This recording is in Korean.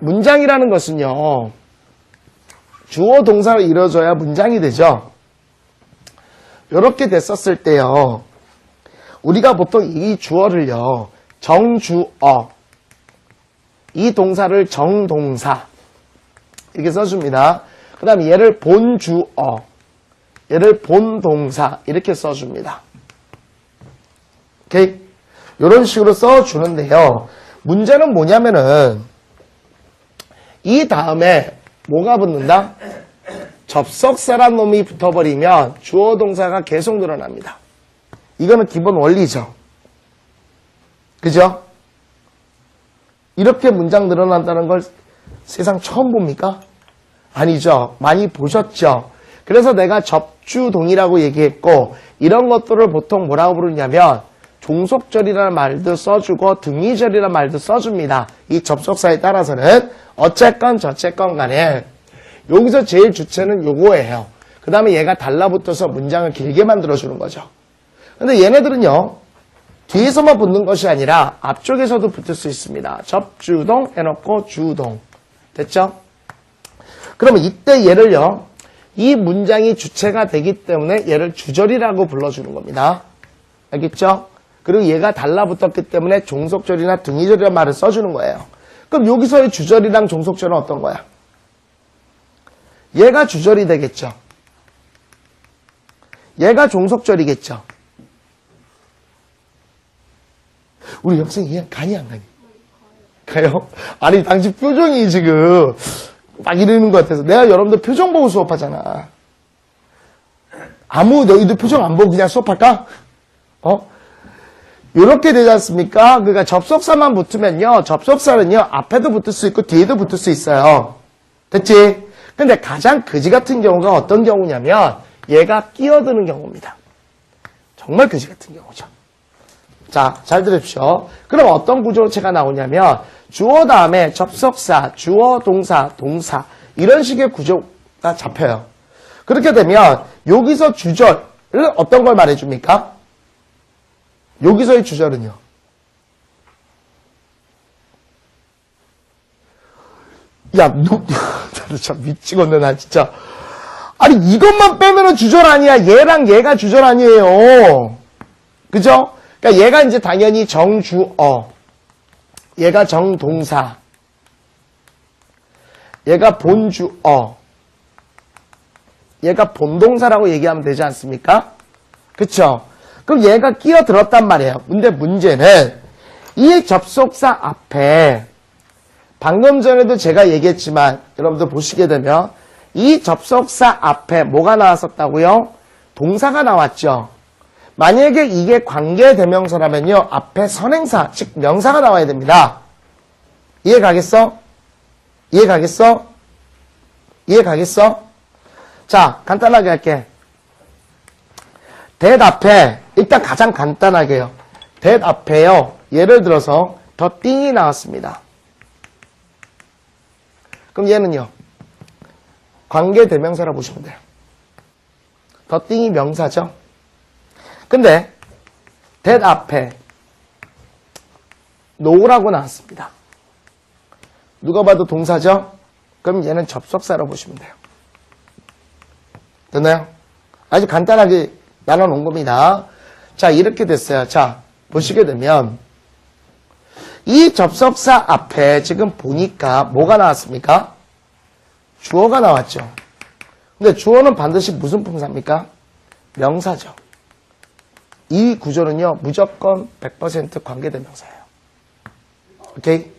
문장이라는 것은요, 주어 동사로 이루어져야 문장이 되죠. 이렇게 됐었을 때요, 우리가 보통 이 주어를요, 정주어, 이 동사를 정동사, 이렇게 써줍니다. 그 다음에 얘를 본주어, 얘를 본동사, 이렇게 써줍니다. 오케이? 이런 식으로 써주는데요. 문제는 뭐냐면은, 이 다음에 뭐가 붙는다? 접속사란 놈이 붙어버리면 주어 동사가 계속 늘어납니다. 이거는 기본 원리죠. 그죠? 이렇게 문장 늘어난다는 걸 세상 처음 봅니까? 아니죠. 많이 보셨죠. 그래서 내가 접주동이라고 얘기했고 이런 것들을 보통 뭐라고 부르냐면 종속절이라는 말도 써주고 등위절이라는 말도 써줍니다. 이 접속사에 따라서는 어쨌건 저쨌건 간에 여기서 제일 주체는 요거예요. 그 다음에 얘가 달라붙어서 문장을 길게 만들어주는 거죠. 근데 얘네들은요. 뒤에서만 붙는 것이 아니라 앞쪽에서도 붙을 수 있습니다. 접주동 해놓고 주동. 됐죠? 그러면 이때 얘를요. 이 문장이 주체가 되기 때문에 얘를 주절이라고 불러주는 겁니다. 알겠죠? 그리고 얘가 달라붙었기 때문에 종속절이나 등위절이라는 말을 써주는 거예요. 그럼 여기서의 주절이랑 종속절은 어떤 거야? 얘가 주절이 되겠죠. 얘가 종속절이겠죠. 우리 학생 이해 가니 안 가니? 가요? 아니 당신 표정이 지금 막 이러는 것 같아서 내가 여러분들 표정 보고 수업하잖아. 아무 너희들 표정 안 보고 그냥 수업할까? 어? 이렇게 되지 않습니까? 그러니까 접속사만 붙으면요. 접속사는요. 앞에도 붙을 수 있고 뒤에도 붙을 수 있어요. 됐지? 근데 가장 거지 같은 경우가 어떤 경우냐면 얘가 끼어드는 경우입니다. 정말 거지 같은 경우죠. 자, 잘 들으십시오. 그럼 어떤 구조체가 나오냐면 주어 다음에 접속사, 주어, 동사, 동사 이런 식의 구조가 잡혀요. 그렇게 되면 여기서 주절을 어떤 걸 말해줍니까? 여기서의 주절은요. 야, 누, 참 미치겠네, 나 진짜. 아니, 이것만 빼면은 주절 아니야. 얘랑 얘가 주절 아니에요. 그죠? 그러니까 얘가 이제 당연히 정주어. 얘가 정동사. 얘가 본주어. 얘가 본동사라고 얘기하면 되지 않습니까? 그쵸? 그럼 얘가 끼어들었단 말이에요. 근데 문제는 이 접속사 앞에 방금 전에도 제가 얘기했지만 여러분들 보시게 되면 이 접속사 앞에 뭐가 나왔었다고요? 동사가 나왔죠. 만약에 이게 관계대명사라면요. 앞에 선행사, 즉 명사가 나와야 됩니다. 이해 가겠어? 이해 가겠어? 이해 가겠어? 자, 간단하게 할게. 앞에 일단 가장 간단하게요. 앞에요. 예를 들어서 더 띵이 나왔습니다. 그럼 얘는요. 관계 대명사라 보시면 돼요. 더 띵이 명사죠. 근데 that 앞에 no라고 나왔습니다. 누가 봐도 동사죠? 그럼 얘는 접속사로 보시면 돼요. 됐나요? 아주 간단하게 나눠놓은 겁니다. 자, 이렇게 됐어요. 자, 보시게 되면 이 접속사 앞에 지금 보니까 뭐가 나왔습니까? 주어가 나왔죠. 근데 주어는 반드시 무슨 품사입니까? 명사죠. 이 구조는요, 무조건 100% 관계대명사예요. 오케이?